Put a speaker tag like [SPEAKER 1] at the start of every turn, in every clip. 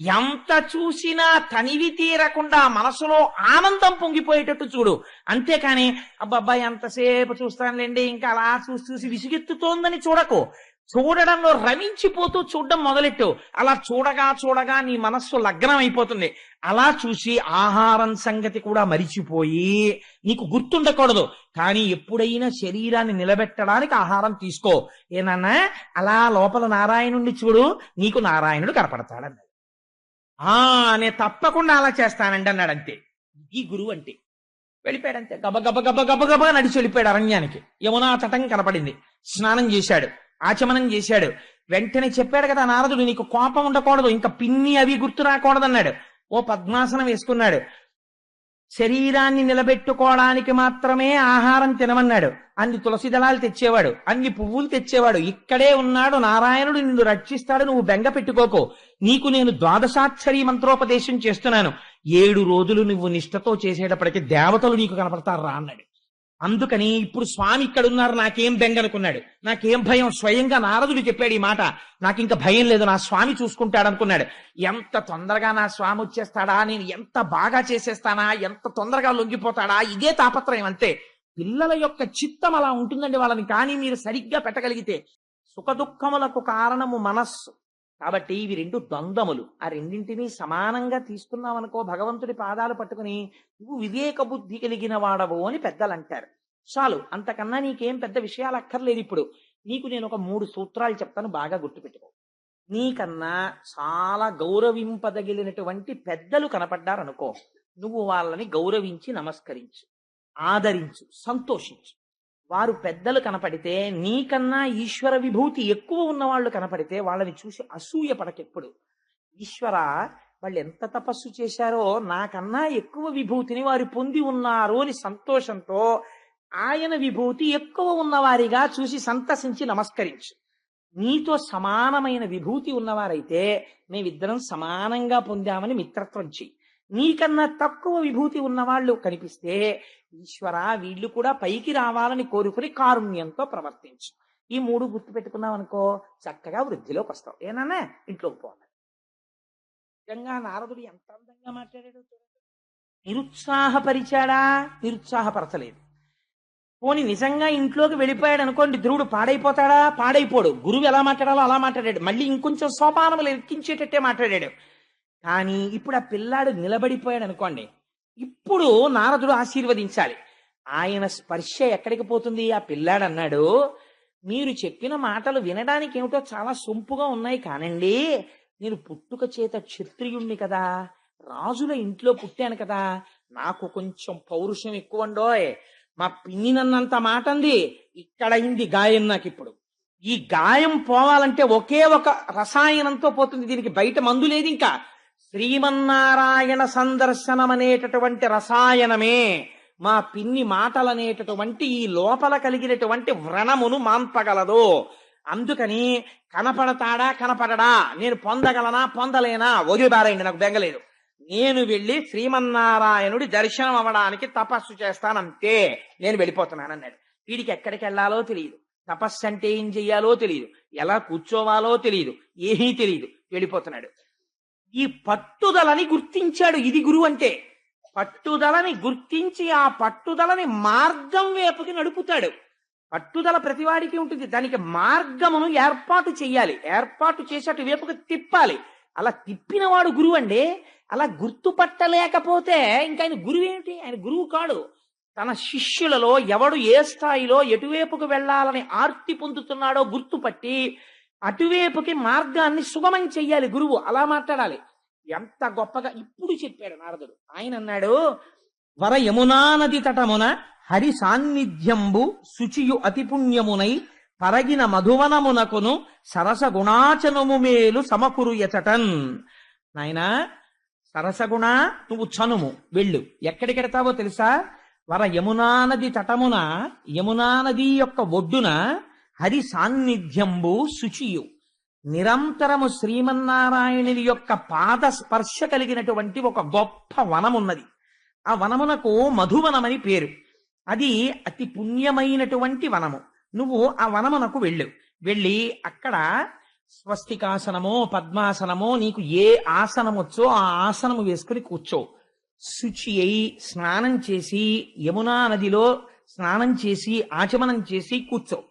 [SPEAKER 1] ఎంత చూసినా తనివి తీరకుండా మనసులో ఆనందం పొంగిపోయేటట్టు చూడు. అంతేకాని అబ్బబ్బా ఎంతసేపు చూస్తానులేండి ఇంకా అలా చూసి చూసి విసుగెత్తుతోందని చూడకు. చూడడంలో రమించిపోతూ చూడడం మొదలెట్టు. అలా చూడగా చూడగా నీ మనస్సు లగ్నం అయిపోతుంది అలా చూసి ఆహారం సంగతి కూడా మరిచిపోయి నీకు గుర్తుండకూడదు. కానీ ఎప్పుడైనా శరీరాన్ని నిలబెట్టడానికి ఆహారం తీసుకో. ఏనన్నా అలా లోపల నారాయణుడిని చూడు. నీకు నారాయణుడు కనపడతాడన్నది ఆ నేను తప్పకుండా అలా చేస్తానండి అన్నాడు అంతే ఈ గురువు అంటే. వెళ్ళిపోయాడంతే. గబ గబ గబ గబ గబ నడిచి వెళ్ళిపోయాడు అరణ్యానికి. యమునా తటం కనపడింది. స్నానం చేశాడు. ఆచమనం చేశాడు. వెంటనే చెప్పాడు కదా నారదుడు నీకు కోపం ఉండకూడదు ఇంకా పిన్ని అవి గుర్తు రాకూడదన్నాడు. ఓ పద్మాసనం వేసుకున్నాడు. శరీరాన్ని నిలబెట్టుకోవడానికి మాత్రమే ఆహారం తినమన్నాడు. అన్ని తులసి దళాలు తెచ్చేవాడు అన్ని పువ్వులు తెచ్చేవాడు. ఇక్కడే ఉన్నాడు నారాయణుడు నిన్ను రక్షిస్తాడు నువ్వు బెంగ పెట్టుకోకు. నీకు నేను ద్వాదశాక్షరి మంత్రోపదేశం చేస్తున్నాను. ఏడు రోజులు నువ్వు నిష్టతో చేసేటప్పటికి దేవతలు నీకు కనపడతారు రా అన్నాడు. అందుకని ఇప్పుడు స్వామి ఇక్కడ ఉన్నారు నాకేం బెంగనుకున్నాడు. నాకేం భయం స్వయంగా నారదుడు చెప్పాడు ఈ మాట. నాకు ఇంకా భయం లేదు నా స్వామి చూసుకుంటాడు అనుకున్నాడు ఎంత తొందరగా నా స్వామి వచ్చేస్తాడా నేను ఎంత బాగా చేసేస్తానా ఎంత తొందరగా లొంగిపోతాడా ఇదే తాపత్రయం అంతే. పిల్లల యొక్క చిత్తం అలా ఉంటుందండి వాళ్ళని కానీ మీరు సరిగ్గా పెట్టగలిగితే సుఖ దుఃఖములకు కారణము మనస్సు. కాబట్టి ఇవి రెండు ద్వంద్వములు. ఆ రెండింటినీ సమానంగా తీసుకున్నామనుకో భగవంతుడి పాదాలు పట్టుకుని నువ్వు వివేక బుద్ధి కలిగిన వాడవు అని పెద్దలు అంటారు చాలు అంతకన్నా నీకేం పెద్ద విషయాలు అక్కర్లేదు ఇప్పుడు. నీకు నేను ఒక మూడు సూత్రాలు చెప్తాను బాగా గుర్తుపెట్టుకో. నీకన్నా చాలా గౌరవింపదగిలినటువంటి పెద్దలు కనపడ్డారనుకో నువ్వు వాళ్ళని గౌరవించి నమస్కరించు ఆదరించు సంతోషించు. వారు పెద్దలు కనపడితే నీకన్నా ఈశ్వర విభూతి ఎక్కువ ఉన్నవాళ్ళు కనపడితే వాళ్ళని చూసి అసూయ పడకెప్పుడు. ఈశ్వర వాళ్ళు ఎంత తపస్సు చేశారో నాకన్నా ఎక్కువ విభూతిని వారు పొంది ఉన్నారు అని సంతోషంతో ఆయన విభూతి ఎక్కువ ఉన్నవారిగా చూసి సంతసించి నమస్కరించు. నీతో సమానమైన విభూతి ఉన్నవారైతే మేమిద్దరం సమానంగా పొందామని మిత్రత్వం చెయ్యి. నీకన్నా తక్కువ విభూతి ఉన్నవాళ్ళు కనిపిస్తే ఈశ్వర వీళ్ళు కూడా పైకి రావాలని కోరుకుని కారుణ్యంతో ప్రవర్తించు. ఈ మూడు గుర్తు పెట్టుకున్నాం అనుకో చక్కగా వృద్ధిలోకి వస్తావు. ఏనానే ఇంట్లోకి పోవాలి నిజంగా నారదుడు ఎంత అందంగా మాట్లాడాడు నిరుత్సాహపరిచాడా? నిరుత్సాహపరచలేదు. పోని నిజంగా ఇంట్లోకి వెళ్ళిపోయాడు అనుకోండి ధ్రువుడు పాడైపోతాడా? పాడైపోడు. గురువు ఎలా మాట్లాడాలో అలా మాట్లాడాడు. మళ్ళీ ఇంకొంచెం సోపానములు ఎక్కించేటట్టే మాట్లాడాడు. కానీ ఇప్పుడు ఆ పిల్లాడు నిలబడిపోయాడు అనుకోండి ఇప్పుడు నారదుడు ఆశీర్వదించాలి. ఆయన స్పర్శ ఎక్కడికి పోతుంది? ఆ పిల్లాడు అన్నాడు మీరు చెప్పిన మాటలు వినడానికి ఏమిటో చాలా సొంపుగా ఉన్నాయి కానండి నేను పుట్టుక చేత క్షత్రియుణ్ణి కదా రాజుల ఇంట్లో పుట్టాను కదా నాకు కొంచెం పౌరుషం ఎక్కువండోయ్ మా పిన్ని నన్నంత మాట అంది ఇక్కడ అయింది గాయం నాకు ఇప్పుడు. ఈ గాయం పోవాలంటే ఒకే ఒక రసాయనంతో పోతుంది దీనికి బయట మందు లేదు ఇంకా. శ్రీమన్నారాయణ సందర్శనం అనేటటువంటి రసాయనమే మా పిన్ని మాటలనేటటువంటి ఈ లోపల కలిగినటువంటి వ్రణమును మాన్పగలదు అందుకని కనపడతాడా కనపడడా నేను పొందగలనా పొందలేనా? వదిలిబారేయండి నాకు బెంగలేదు నేను వెళ్ళి శ్రీమన్నారాయణుడి దర్శనం అవ్వడానికి తపస్సు చేస్తానంతే. నేను వెళ్ళిపోతున్నాను అన్నాడు వీడికి ఎక్కడికి వెళ్ళాలో తెలియదు. తపస్సు అంటే ఏం చెయ్యాలో తెలియదు. ఎలా కూర్చోవాలో తెలియదు. ఏమీ తెలియదు. వెళ్ళిపోతున్నాడు. ఈ పట్టుదలని గుర్తించాడు ఇది గురువు అంటే. పట్టుదలని గుర్తించి ఆ పట్టుదలని మార్గం వైపుకి నడుపుతాడు. పట్టుదల ప్రతివాడికి ఉంటుంది. దానికి మార్గమును ఏర్పాటు చేయాలి. ఏర్పాటు చేసి వైపుకి తిప్పాలి. అలా తిప్పినవాడు గురువు అండి. అలా గుర్తుపట్టలేకపోతే ఇంకా ఆయన గురువు ఏమిటి? ఆయన గురువు కాడు. తన శిష్యులలో ఎవడు ఏ స్థాయిలో ఎటువైపుకు వెళ్ళాలని ఆర్తి పొందుతున్నాడో గుర్తుపట్టి అటువైపుకి మార్గాన్ని సుగమం చెయ్యాలి గురువు. అలా మాట్లాడాలి. ఎంత గొప్పగా ఇప్పుడు చెప్పాడు నారదుడు. ఆయన అన్నాడు వర యమునా నది తటమున హరి సాన్నిధ్యంబు శుచియు అతి పుణ్యమునై పరగిన మధువనమునకును సరస గుణాచనము మేలు సమకురు ఎచటన్ నాయనా సరసగుణ నువ్వు చనుము. వెళ్ళు. ఎక్కడికెడతావో తెలుసా? వర యమునా నది తటమున యమునా నది యొక్క ఒడ్డున హరి సాన్నిధ్యంబు శుచియు. నిరంతరము శ్రీమన్నారాయణుని యొక్క పాద స్పర్శ కలిగినటువంటి ఒక గొప్ప వనమున్నది. ఆ వనమునకు మధువనమని పేరు. అది అతి పుణ్యమైనటువంటి వనము. నువ్వు ఆ వనమునకు వెళ్ళు. వెళ్ళి అక్కడ స్వస్తికాసనమో పద్మాసనమో నీకు ఏ ఆసనం వచ్చో ఆ ఆసనము వేసుకుని కూర్చో. శుచి అయి స్నానం చేసి యమునా నదిలో స్నానం చేసి ఆచమనం చేసి కూర్చో.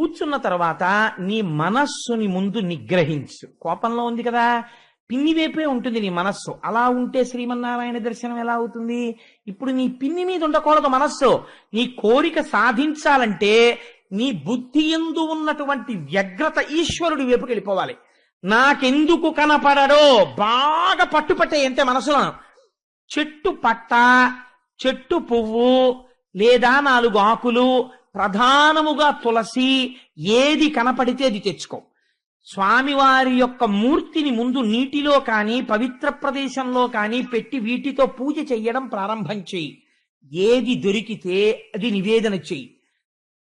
[SPEAKER 1] కూర్చున్న తర్వాత నీ మనస్సుని ముందు నిగ్రహించు. కోపంలో ఉంది కదా? పిన్ని వైపే ఉంటుంది నీ మనస్సు. అలా ఉంటే శ్రీమన్నారాయణ దర్శనం ఎలా అవుతుంది? ఇప్పుడు నీ పిన్ని మీద ఉండకూడదు మనస్సు. నీ కోరిక సాధించాలంటే నీ బుద్ధి ఎందు ఉన్నటువంటి వ్యగ్రత ఈశ్వరుడి వైపుకి వెళ్ళిపోవాలి. నాకెందుకు కనపడడో బాగా పట్టుపట్టే అంటే మనసులో. చెట్టు పట్ట చెట్టు పువ్వు లేదా నాలుగు ఆకులు ప్రధానముగా తులసి ఏది కనపడితే అది తెచ్చుకో. స్వామివారి యొక్క మూర్తిని ముందు నీటిలో కానీ పవిత్ర ప్రదేశంలో కానీ పెట్టి వీటితో పూజ చెయ్యడం ప్రారంభం చెయ్యి. ఏది దొరికితే అది నివేదన చెయ్యి.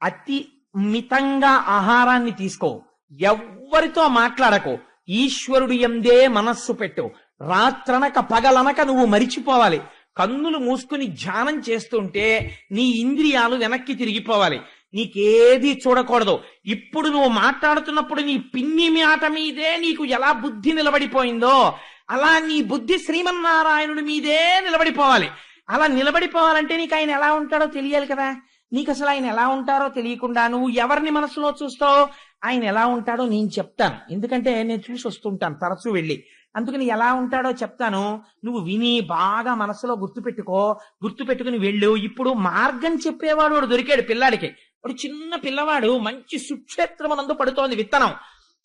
[SPEAKER 1] అతి మితంగా ఆహారాన్ని తీసుకో. ఎవ్వరితో మాట్లాడకో. ఈశ్వరుడు ఎందే మనస్సు పెట్టు. రాత్రనక పగలనక నువ్వు మరిచిపోవాలి. కన్నులు మూసుకుని ధ్యానం చేస్తుంటే నీ ఇంద్రియాలు వెనక్కి తిరిగిపోవాలి. నీకేది చూడకూడదు. ఇప్పుడు నువ్వు మాట్లాడుతున్నప్పుడు నీ పిన్ని మాట మీదే నీకు ఎలా బుద్ధి నిలబడిపోయిందో అలా నీ బుద్ధి శ్రీమన్నారాయణుడి మీదే నిలబడిపోవాలి. అలా నిలబడిపోవాలంటే నీకు ఆయన ఎలా ఉంటాడో తెలియాలి కదా. నీకు అసలు ఆయన ఎలా ఉంటారో తెలియకుండా నువ్వు ఎవరిని మనసులో చూస్తావు? ఆయన ఎలా ఉంటాడో నేను చెప్తాను. ఎందుకంటే నేను చూసి వస్తుంటాను తరచూ వెళ్ళి. అందుకని ఎలా ఉంటాడో చెప్తాను. నువ్వు విని బాగా మనసులో గుర్తుపెట్టుకో గుర్తుపెట్టుకుని వెళ్ళు. ఇప్పుడు మార్గం చెప్పేవాడు వాడు దొరికాడు పిల్లాడికి. వాడు చిన్న పిల్లవాడు మంచి సుక్షేత్రమునందు పడుతోంది విత్తనం.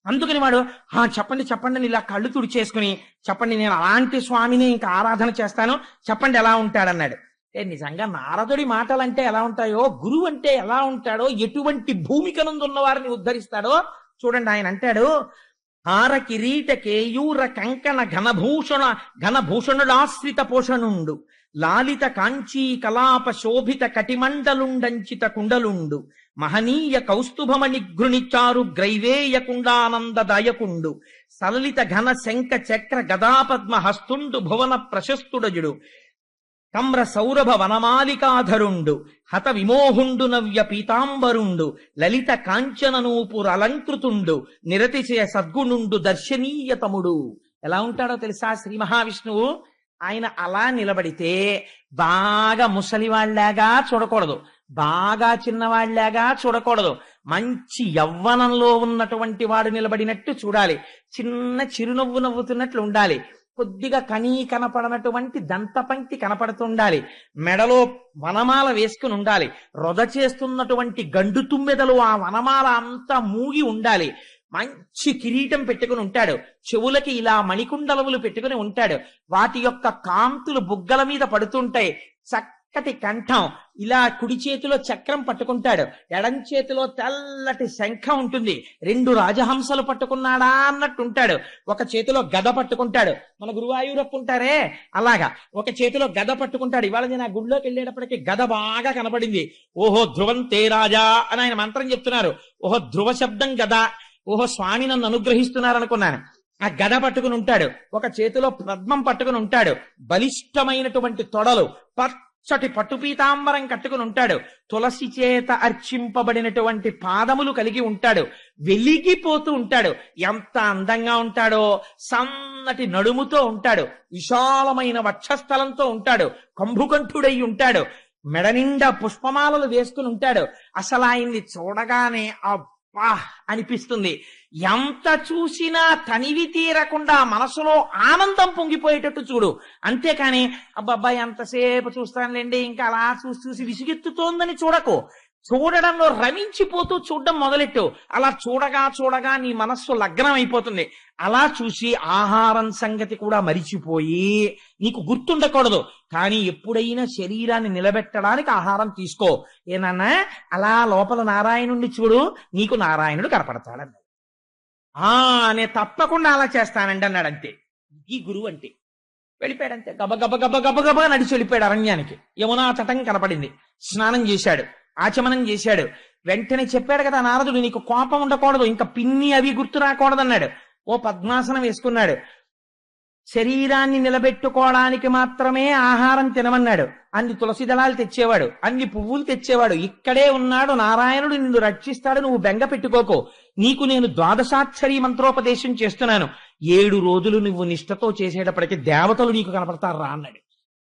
[SPEAKER 1] అందుకని వాడు ఆ చెప్పండి చెప్పండి అని ఇలా కళ్ళు తుడిచేసుకుని చెప్పండి నేను అలాంటి స్వామిని ఇంకా ఆరాధన చేస్తాను. చెప్పండి ఎలా ఉంటాడన్నాడు. ఏ నిజంగా నారదుడి మాటలంటే ఎలా ఉంటాయో గురువు అంటే ఎలా ఉంటాడో ఎటువంటి భూమికనందున్న వారిని ఉద్ధరిస్తాడో చూడండి ఆయన అంటాడు. హార కిరీట కేయూర కంకణ ఘనభూషణ ఘనభూషణుడాశ్రిత పోషణుండు లాలిత కాంచీ కలాప శోభిత కటిమండలుండంచిత కుండలుండు. మహనీయ కౌస్తుభమణి గృణిచారు గ్రైవేయ కుండానందదాయకుండు సలలిత ఘన శంఖ చక్ర గదాపద్మ హస్తుండు భువన ప్రశస్తుడజుడు కమ్ర సౌరభ వనమాలికాధరుండు హత విమోహుండు నవ్య పీతాంబరుండు లలిత కాంచననూపుర అలంకృతుండు నిరతిశయ సద్గుణుండు దర్శనీయతముడు. ఎలా ఉంటాడో తెలుసా శ్రీ మహావిష్ణువు? ఆయన అలా నిలబడితే బాగా ముసలివాళ్ళాగా చూడకూడదు. బాగా చిన్నవాళ్ళాగా చూడకూడదు. మంచి యవ్వనంలో ఉన్నటువంటి వాడు నిలబడినట్టు చూడాలి. చిన్న చిరునవ్వు నవ్వుతున్నట్లు ఉండాలి. కొద్దిగా కనీ కనపడనటువంటి దంతపంక్తి కనపడుతుండాలి. మెడలో వనమాల వేసుకుని ఉండాలి. రొద చేస్తున్నటువంటి గండు తుమ్మెదలు ఆ వనమాల అంతా మూగి ఉండాలి. మంచి కిరీటం పెట్టుకుని ఉంటాడు. చెవులకి ఇలా మణికుండలములు పెట్టుకుని ఉంటాడు. వాటి యొక్క కాంతులు బుగ్గల మీద పడుతుంటాయి. చక్క చక్కటి కంఠం. ఇలా కుడి చేతిలో చక్రం పట్టుకుంటాడు. ఎడం చేతిలో తెల్లటి శంఖం ఉంటుంది. రెండు రాజహంసలు పట్టుకున్నాడా అన్నట్టు ఉంటాడు. ఒక చేతిలో గద పట్టుకుంటాడు. మన గురువాయూరప్పు ఉంటారే అలాగా. ఒక చేతిలో గద పట్టుకుంటాడు. ఇవాళ నేను ఆ గుడిలోకి వెళ్ళేటప్పటికి గద బాగా కనపడింది. ఓహో ధ్రువం తే రాజా అని ఆయన మంత్రం చెప్తున్నారు. ఓహో ధ్రువ శబ్దం గద. ఓహో స్వామి నన్ను అనుగ్రహిస్తున్నారు అనుకున్నాను ఆ గద పట్టుకుని ఉంటాడు ఒక చేతిలో పద్మం పట్టుకుని ఉంటాడు బలిష్టమైనటువంటి తొడలు. చటి పట్టు పీతాంబరం కట్టుకుని ఉంటాడు. తులసి చేత అర్చింపబడినటువంటి పాదములు కలిగి ఉంటాడు. వెలిగిపోతూ ఉంటాడు. ఎంత అందంగా ఉంటాడో సన్నటి నడుముతో ఉంటాడు. విశాలమైన వక్షస్థలంతో ఉంటాడు. కంభుకంఠుడై ఉంటాడు. మెడ నిండా పుష్పమాలలు వేసుకుని ఉంటాడు. అసలు ఆయన్ని చూడగానే వాహ్ అనిపిస్తుంది. ఎంత చూసినా తనివి తీరకుండా మనసులో ఆనందం పొంగిపోయేటట్టు చూడు. అంతేకాని అబ్బబ్బా ఎంతసేపు చూస్తానులేండి ఇంకా అలా చూసి చూసి విసుగెత్తుతోందని చూడకు. చూడడంలో రమించిపోతూ చూడడం మొదలెట్టు. అలా చూడగా చూడగా నీ మనస్సు లగ్నం అయిపోతుంది అలా చూసి ఆహారం సంగతి కూడా మరిచిపోయి నీకు గుర్తుండకూడదు. కానీ ఎప్పుడైనా శరీరాన్ని నిలబెట్టడానికి ఆహారం తీసుకో. ఏనన్నా అలా లోపల నారాయణుడిని చూడు. నీకు నారాయణుడు కనపడతాడన్నాడు. ఆ నేను తప్పకుండా అలా చేస్తానండి అన్నాడు అంతే ఈ గురువు అంటే. వెళ్ళిపోయాడంతే. గబ గబ గబ గబ గబ నడిచి వెళ్ళిపోయాడు అరణ్యానికి. యమునా తటం కనపడింది. స్నానం చేశాడు. ఆచమనం చేశాడు. వెంటనే చెప్పాడు కదా నారదుడు నీకు కోపం ఉండకూడదు ఇంకా పిన్ని అవి గుర్తు రాకూడదన్నాడు. ఓ పద్మాసనం వేసుకున్నాడు. శరీరాన్ని నిలబెట్టుకోవడానికి మాత్రమే ఆహారం తినమన్నాడు. అన్ని తులసి దళాలు తెచ్చేవాడు అన్ని పువ్వులు తెచ్చేవాడు. ఇక్కడే ఉన్నాడు నారాయణుడు నిన్ను రక్షిస్తాడు నువ్వు బెంగ పెట్టుకోకు. నీకు నేను ద్వాదశాక్షరి మంత్రోపదేశం చేస్తున్నాను. ఏడు రోజులు నువ్వు నిష్టతో చేసేటప్పటికి దేవతలు నీకు కనపడతారా? రా అన్నాడు.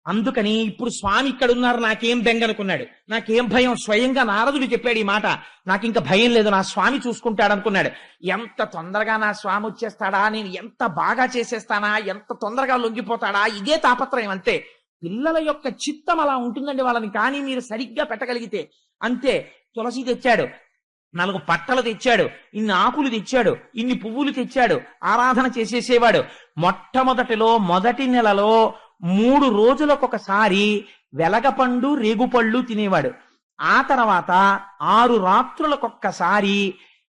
[SPEAKER 1] అందుకని ఇప్పుడు స్వామి ఇక్కడ ఉన్నారు నాకేం బెంగనుకున్నాడు. నాకేం భయం స్వయంగా నారదుడు చెప్పాడు ఈ మాట. నాకు ఇంకా భయం లేదు నా స్వామి చూసుకుంటాడు అనుకున్నాడు ఎంత తొందరగా నా స్వామి వచ్చేస్తాడా నేను ఎంత బాగా చేసేస్తానా ఎంత తొందరగా లొంగిపోతాడా ఇదే తాపత్రయం అంతే. పిల్లల యొక్క చిత్తం అలా ఉంటుందండి వాళ్ళని కానీ మీరు సరిగ్గా పెట్టగలిగితే. అంతే తులసి తెచ్చాడు నాలుగు పట్టలు తెచ్చాడు ఇన్ని ఆకులు తెచ్చాడు ఇన్ని పువ్వులు తెచ్చాడు ఆరాధన చేసేసేవాడు. మొట్టమొదటిలో మొదటి నెలలో మూడు రోజులకొకసారి వెలగపండు రేగుపళ్ళు తినేవాడు. ఆ తర్వాత ఆరు రాత్రులకొక్కసారి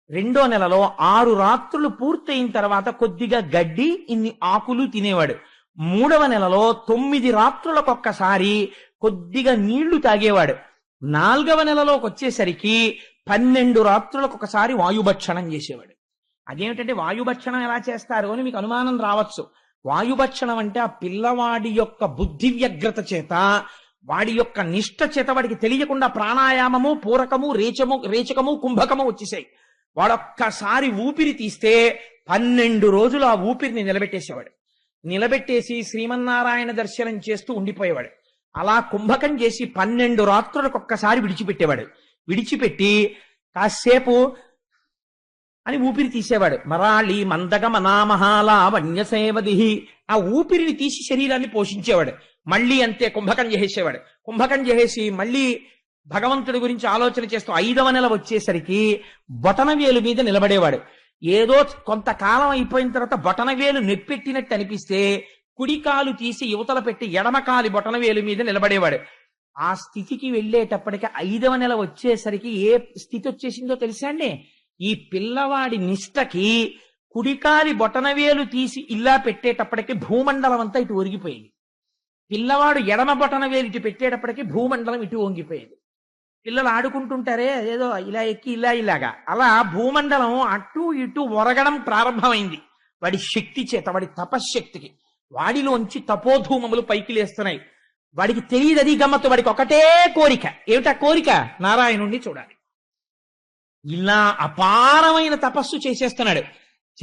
[SPEAKER 1] రెండో నెలలో ఆరు రాత్రులు పూర్తయిన తర్వాత కొద్దిగా గడ్డి ఇన్ని ఆకులు తినేవాడు. మూడవ నెలలో తొమ్మిది రాత్రులకొక్కసారి కొద్దిగా నీళ్ళు తాగేవాడు. నాలుగవ నెలలోకి వచ్చేసరికి పన్నెండు రాత్రులకు ఒకసారి వాయుభక్షణం చేసేవాడు. అదేమిటంటే వాయుభక్షణం ఎలా చేస్తారు అని మీకు అనుమానం రావచ్చు. వాయుభక్షణం అంటే ఆ పిల్లవాడి యొక్క బుద్ధి వ్యగ్రత చేత వాడి యొక్క నిష్ట చేత వాడికి తెలియకుండా ప్రాణాయామము పూరకము రేచము రేచకము కుంభకము వచ్చేసాయి. వాడొక్కసారి ఊపిరి తీస్తే పన్నెండు రోజులు ఆ ఊపిరిని నిలబెట్టేసేవాడు. నిలబెట్టేసి శ్రీమన్నారాయణ దర్శనం చేస్తూ ఉండిపోయేవాడు. అలా కుంభకం చేసి పన్నెండు రాత్రులకు ఒక్కసారి విడిచిపెట్టేవాడు. విడిచిపెట్టి కాసేపు అని ఊపిరి తీసేవాడు. మరాళి మందగ నామహాల ఆ ఊపిరిని తీసి శరీరాన్ని పోషించేవాడు. మళ్ళీ అంతే కుంభకం చేసేవాడు. కుంభకం చేసేసి మళ్ళీ భగవంతుడి గురించి ఆలోచన చేస్తూ ఐదవ నెల వచ్చేసరికి బొటనవేలు మీద నిలబడేవాడు. ఏదో కొంతకాలం అయిపోయిన తర్వాత బొటనవేలు నెప్పెట్టినట్టు అనిపిస్తే కుడికాలు తీసి యువతల పెట్టి ఎడమకాలి బొటనవేలు మీద నిలబడేవాడు. ఆ స్థితికి వెళ్ళేటప్పటికి ఐదవ నెల వచ్చేసరికి ఏ స్థితి వచ్చేసిందో తెలుసా అండి? ఈ పిల్లవాడి నిష్టకి కుడికాలి బొటనవేలు తీసి ఇలా పెట్టేటప్పటికి భూమండలం అంతా ఇటు ఒరిగిపోయింది. పిల్లవాడు ఎడమ బొటనవేలు ఇటు పెట్టేటప్పటికి భూమండలం ఇటు వంగిపోయేది. పిల్లలు ఆడుకుంటుంటారే ఏదో ఇలా ఎక్కి ఇలా ఇలాగా. అలా భూమండలం అటు ఇటు ఒరగడం ప్రారంభమైంది. వాడి శక్తి చేత వాడి తపశ్శక్తికి. వాడిలోంచి తపోధూమములు పైకి లేస్తున్నాయి. వాడికి తెలియదు అది గమ్మత్తు వాడికి ఒకటే కోరిక. ఏమిటా కోరిక? నారాయణుణ్ణి చూడాలి. ఇలా అపారమైన తపస్సు చేసేస్తున్నాడు.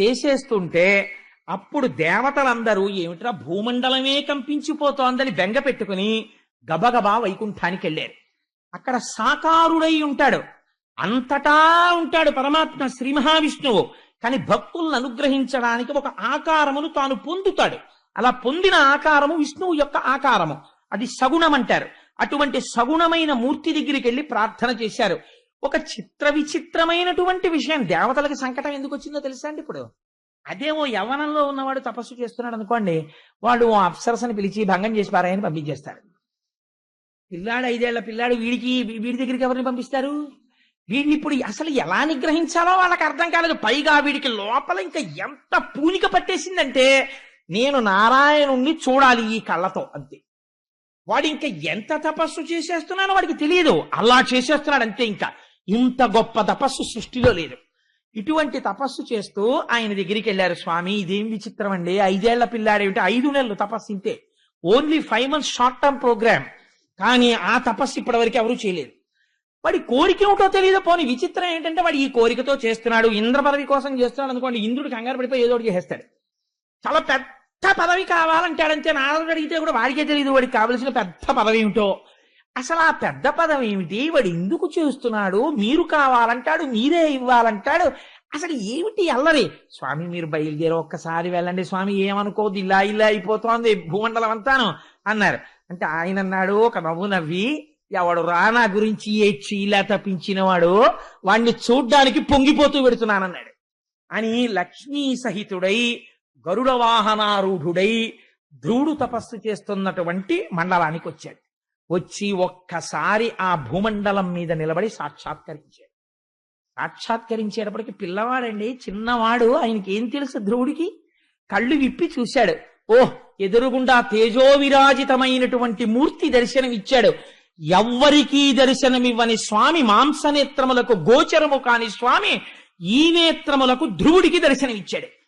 [SPEAKER 1] చేసేస్తుంటే అప్పుడు దేవతలందరూ ఏమిట్రా భూమండలమే కంపించిపోతోందని బెంగ పెట్టుకుని గబగబా వైకుంఠానికి వెళ్ళారు. అక్కడ సాకారుడై ఉంటాడు. అంతటా ఉంటాడు పరమాత్మ శ్రీ మహావిష్ణువు. కానీ భక్తులను అనుగ్రహించడానికి ఒక ఆకారమును తాను పొందుతాడు. అలా పొందిన ఆకారము విష్ణువు యొక్క ఆకారము. అది సగుణం అంటారు. అటువంటి సగుణమైన మూర్తి దగ్గరికి వెళ్ళి ప్రార్థన చేశారు. ఒక చిత్ర విచిత్రమైనటువంటి విషయం. దేవతలకి సంకటం ఎందుకు వచ్చిందో తెలుసా అండి ఇప్పుడు? అదే ఓ యవనంలో ఉన్నవాడు తపస్సు చేస్తున్నాడు అనుకోండి వాడు ఓ అప్సరసని పిలిచి భంగం చేసి పారాయని పంపించేస్తాడు. పిల్లాడు ఐదేళ్ళ పిల్లాడు వీడికి వీడి దగ్గరికి ఎవరిని పంపిస్తారు? వీడిని ఇప్పుడు అసలు ఎలా నిగ్రహించాలో వాళ్ళకి అర్థం కాలేదు. పైగా వీడికి లోపల ఇంకా ఎంత పూనిక పట్టేసిందంటే నేను నారాయణుణ్ణి చూడాలి ఈ కళ్ళతో అంతే. వాడు ఇంకా ఎంత తపస్సు చేసేస్తున్నానో వాడికి తెలియదు. అలా చేసేస్తున్నాడు అంతే ఇంకా. ఇంత గొప్ప తపస్సు సృష్టిలో లేదు. ఇటువంటి తపస్సు చేస్తూ ఆయన దగ్గరికి వెళ్ళారు స్వామి ఇదేం విచిత్రం అండి ఐదేళ్ళ పిల్లాడేమిటి? ఐదు నెలలు తపస్సు ఇంతే only five months short term program. కానీ ఆ తపస్సు ఇప్పటివరకు ఎవరూ చేయలేదు. వాడి కోరిక ఏమిటో తెలియదు పోనీ విచిత్రం ఏంటంటే వాడు ఈ కోరికతో చేస్తున్నాడు ఇంద్ర పదవి కోసం చేస్తున్నాడు అనుకోండి ఇంద్రుడు కంగారు పడిపోయి ఏదో ఒకటి చేస్తాడు చాలా పెద్ద పదవి కావాలంటాడంతే నారదుడు అడిగితే కూడా వాడికే తెలియదు వాడికి కావలసిన పెద్ద పదవి ఏమిటో. అసలు ఆ పెద్ద పదం ఏమిటి? వాడు ఎందుకు చేస్తున్నాడు? మీరు కావాలంటాడు మీరే ఇవ్వాలంటాడు. అసలు ఏమిటి అల్లరి? స్వామి మీరు బయలుదేరి ఒక్కసారి వెళ్ళండి స్వామి. ఏమనుకోదు ఇలా ఇలా అయిపోతోంది భూమండలం అంతాను అన్నారు. అంటే ఆయన అన్నాడు ఒక నవ్వు నవ్వి ఎవడు రానా గురించి ఏ చీలా తప్పించిన వాడు వాణ్ణి చూడ్డానికి పొంగిపోతూ పెడుతున్నానన్నాడు. అని లక్ష్మీ సహితుడై గరుడ వాహనారూఢుడై ధ్రువుడు తపస్సు చేస్తున్నటువంటి మండలానికి వచ్చాడు. వచ్చి ఒక్కసారి ఆ భూమండలం మీద నిలబడి సాక్షాత్కరించాడు. సాక్షాత్కరించేటప్పటికి పిల్లవాడండి చిన్నవాడు ఆయనకి ఏం తెలుసు ధ్రువుడికి? కళ్ళు విప్పి చూశాడు. ఓహ్ ఎదురుగుండా తేజోవిరాజితమైనటువంటి మూర్తి దర్శనం ఇచ్చాడు ఎవ్వరికీ దర్శనమివ్వని స్వామి మాంసనేత్రములకు గోచరము కాని స్వామి ఈ నేత్రములకు ధ్రువుడికి దర్శనమిచ్చాడు.